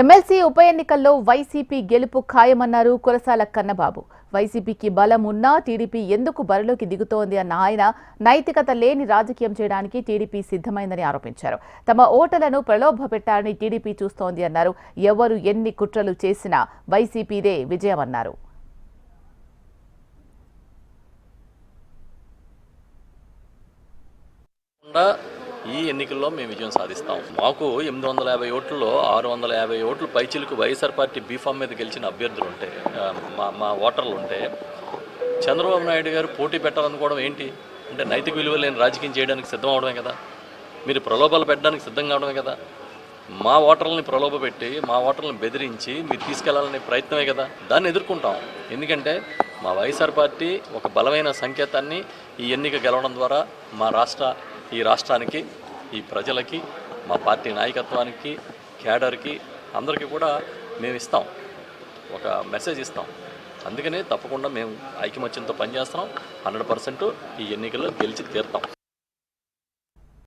MLC ఉప ఎన్నికల్లో YCP గెలుపు ఖాయమన్నారు కురసాల కన్నబాబు. వైసీపీకి బలం ఉన్నా టీడీపీ ఎందుకు బరిలోకి దిగుతోంది అన్న ఆయన నైతికత లేని రాజకీయం చేయడానికి టీడీపీ సిద్ధమైందని ఆరోపించారు. తమ ఓటర్లను ప్రలోభపెట్టాలని టీడీపీ చూస్తోంది అన్నారు. ఎవరు ఎన్ని కుట్రలు చేసినా వైసీపీదే విజయమన్నారు. తప్పకుండా ఈ ఎన్నికల్లో మేము విజయం సాధిస్తాం. మాకు ఎనిమిది వందల యాభై ఓట్లలో ఆరు వందల యాభై ఓట్లు పైచిలకు వైఎస్ఆర్ పార్టీ బీఫామ్ మీద గెలిచిన అభ్యర్థులు ఉంటే మా మా ఓటర్లు ఉంటే చంద్రబాబు నాయుడు గారు పోటీ పెట్టాలనుకోవడం ఏంటి? అంటే నైతిక విలువ లేని రాజకీయం చేయడానికి సిద్ధం అవడమే కదా. మీరు ప్రలోభాలు పెట్టడానికి సిద్ధం కావడమే కదా. మా ఓటర్లని ప్రలోభ పెట్టి మా ఓటర్లను బెదిరించి మీరు తీసుకెళ్ళాలనే ప్రయత్నమే కదా. దాన్ని ఎదుర్కొంటాం. ఎందుకంటే మా వైఎస్ఆర్ పార్టీ ఒక బలమైన సంకేతాన్ని ఈ ఎన్నిక గెలవడం ద్వారా మా రాష్ట్ర ఈ రాష్ట్రానికి ఈ ప్రజలకి మా పార్టీ నాయకత్వానికి క్యాడర్కి అందరికీ కూడా మేము ఇస్తాం. ఒక మెసేజ్ ఇస్తాం. అందుకనే తప్పకుండా మేము ఐకమత్యంతో పనిచేస్తున్నాం. హండ్రెడ్ పర్సెంట్ ఈ ఎన్నికల్లో గెలిచి తీరుతాం.